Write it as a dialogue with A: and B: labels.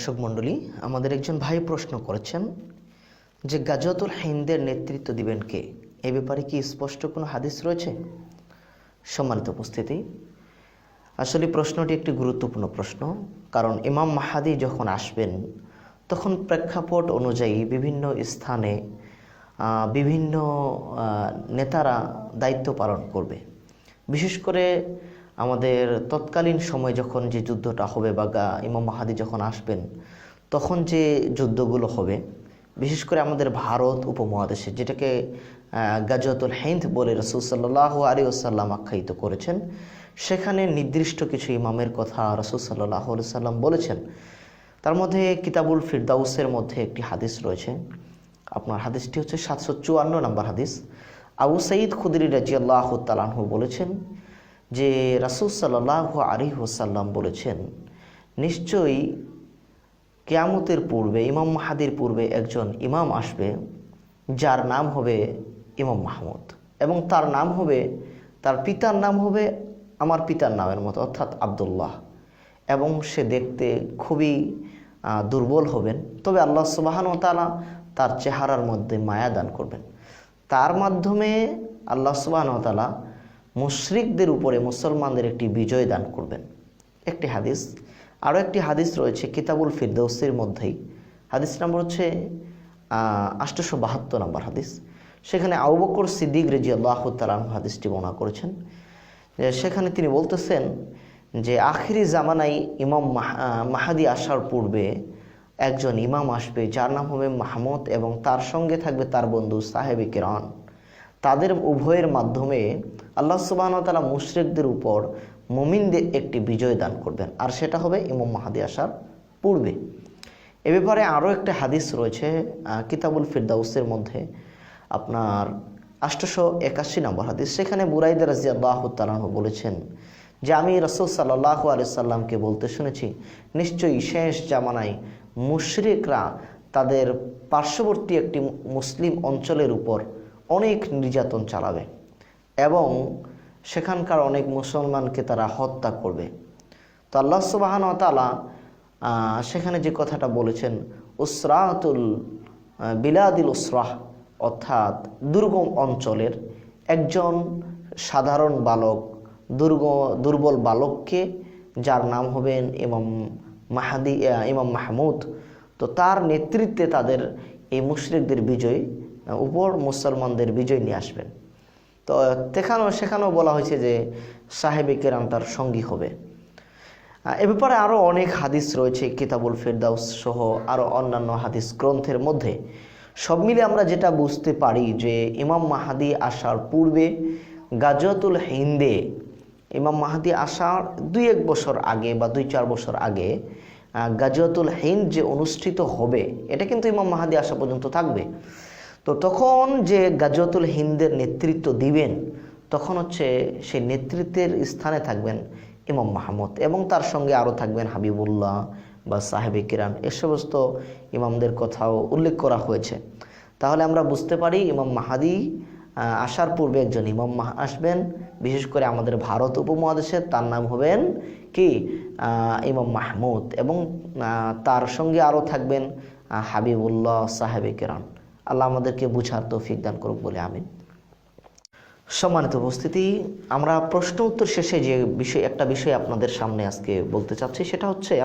A: দর্শক মণ্ডলী, আমাদের একজন ভাই প্রশ্ন করেছেন যে গাজতুল হিন্দের নেতৃত্ব দিবেন কে? এ ব্যাপারে কি স্পষ্ট কোনো হাদিস রয়েছে? সম্মানিত উপস্থিতি। আসলে প্রশ্নটি একটি গুরুত্বপূর্ণ প্রশ্ন, কারণ ইমাম মাহাদি যখন আসবেন, তখন প্রেক্ষাপট অনুযায়ী বিভিন্ন স্থানে বিভিন্ন নেতারা দায়িত্ব পালন করবে। বিশেষ করে আমাদের তৎকালীন সময় যখন যে যুদ্ধটা হবে বা ইমাম মাহাদি যখন আসবেন, তখন যে যুদ্ধগুলো হবে, বিশেষ করে আমাদের ভারত উপমহাদেশে, যেটাকে গাজতুল হিন্দ বলে রসুল সাল্লাহ আলী আসাল্লাম আখ্যায়িত করেছেন, সেখানে নির্দিষ্ট কিছু ইমামের কথা রসুল সাল্লাহ সাল্লাম বলেছেন। তার মধ্যে কিতাবুল ফিরদাউসের মধ্যে একটি হাদিস রয়েছে। আপনার হাদিসটি হচ্ছে সাতশো চুয়ান্ন নম্বর হাদিস। আবু সঈদ খুদরি রাজিয়াল্লাহ তালাহু বলেছেন যে রাসুল সাল্লাহ আলী বলেছেন, নিশ্চয়ই কেয়ামতের পূর্বে, ইমাম মাহাদির পূর্বে একজন ইমাম আসবে, যার নাম হবে ইমাম মাহমুদ। এবং তার নাম হবে, তার পিতার নাম হবে আমার পিতার নামের মতো, অর্থাৎ আবদুল্লাহ। এবং সে দেখতে খুবই দুর্বল হবেন। তবে আল্লাহ সুবাহান তালা তার চেহারার মধ্যে মায়া দান করবেন। তার মাধ্যমে আল্লাহ সুবাহান তালা মুশরিকদের উপরে মুসলমানদের একটি বিজয় দান করবেন। একটি হাদিস, আরও একটি হাদিস রয়েছে কিতাবুল ফিরদৌসের মধ্যেই। হাদিস নম্বর হচ্ছে আষ্টশো বাহাত্তর নম্বর হাদিস। সেখানে আউবকর বকর সিদ্দিক রেজি আল্লাহ তালাম হাদিসটি বর্ণনা করেছেন। সেখানে তিনি বলতেছেন যে, আখিরি জামানায় ইমাম মাহ- মাহাদি আসার পূর্বে একজন ইমাম আসবে, যার নাম হবে মাহমুদ এবং তার সঙ্গে থাকবে তার বন্ধু সাহেব কেরান তাদের উভয়ের মাধ্যমে আল্লাহ সুবাহ তালা মুশরিকদের উপর মুমিনদের একটি বিজয় দান করবেন। আর সেটা হবে ইমাম মাহাদি আসার পূর্বে। এ ব্যাপারে আরও একটা হাদিস রয়েছে কিতাবুল ফিরদাউসের মধ্যে, আপনার আষ্টশো একাশি নম্বর হাদিস। সেখানে বুরাইদ রাজি আল্লাহ তালাহ বলেছেন যে, আমি রসুল সাল্লাহ সাল্লামকে বলতে শুনেছি, নিশ্চয়ই শেষ জামানায় মুশরিকরা তাদের পার্শ্ববর্তী একটি মুসলিম অঞ্চলের উপর অনেক নির্যাতন চালাবে এবং সেখানকার অনেক মুসলমানকে তারা হত্যা করবে। তো আল্লাহ সুবাহান তালা সেখানে যে কথাটা বলেছেন উসরাতুল আহ, বিলাদিল উসরাহ অর্থাৎ দুর্গম অঞ্চলের একজন সাধারণ বালক দুর্গ দুর্বল বালককে যার নাম হবেন ইমাম মাহাদি ইমাম মাহমুদ। তো তার নেতৃত্বে তাদের এই মুশরিকদের বিজয় উপর মুসলমানদের বিজয় নিয়ে আসবেন। তো সেখানেও সেখানেও বলা হয়েছে যে সাহেবে কেরাম তার সঙ্গী হবে। এ ব্যাপারে আরও অনেক হাদিস রয়েছে, কিতাবুল ফেরদাউস সহ আরও অন্যান্য হাদিস গ্রন্থের মধ্যে। সব মিলে আমরা যেটা বুঝতে পারি যে ইমাম মাহাদি আসার পূর্বে গাজতুল হিন্দে, ইমাম মাহাদি আসার দুই এক বছর আগে বা দুই চার বছর আগে গাজতুল হিন্দ যে অনুষ্ঠিত হবে, এটা কিন্তু ইমাম মাহাদি আসা পর্যন্ত থাকবে। তো তখন যে গাজতুল হিন্দের নেতৃত্ব দিবেন, তখন হচ্ছে সেই নেতৃত্বের স্থানে থাকবেন ইমাম মাহমুদ এবং তার সঙ্গে আরও থাকবেন হাবিবুল্লাহ বা সাহেবে কিরান এ সমস্ত ইমামদের কথাও উল্লেখ করা হয়েছে। তাহলে আমরা বুঝতে পারি ইমাম মাহাদি আসার পূর্বে একজন ইমাম মাহ আসবেন। বিশেষ করে আমাদের ভারত উপমহাদেশে তার নাম হবেন কি? ইমাম মাহমুদ এবং তার সঙ্গে আরও থাকবেন হাবিবুল্লাহ সাহেবে কিরান আল্লাহ আমাদেরকে বুঝার তৌফিক দান করুক বলে আমিন। সম্মানিত উপস্থিতি, আমরা প্রশ্ন উত্তর শেষে যে বিষয় একটা বিষয় আপনাদের সামনে আজকে বলতে চাচ্ছি, সেটা হচ্ছে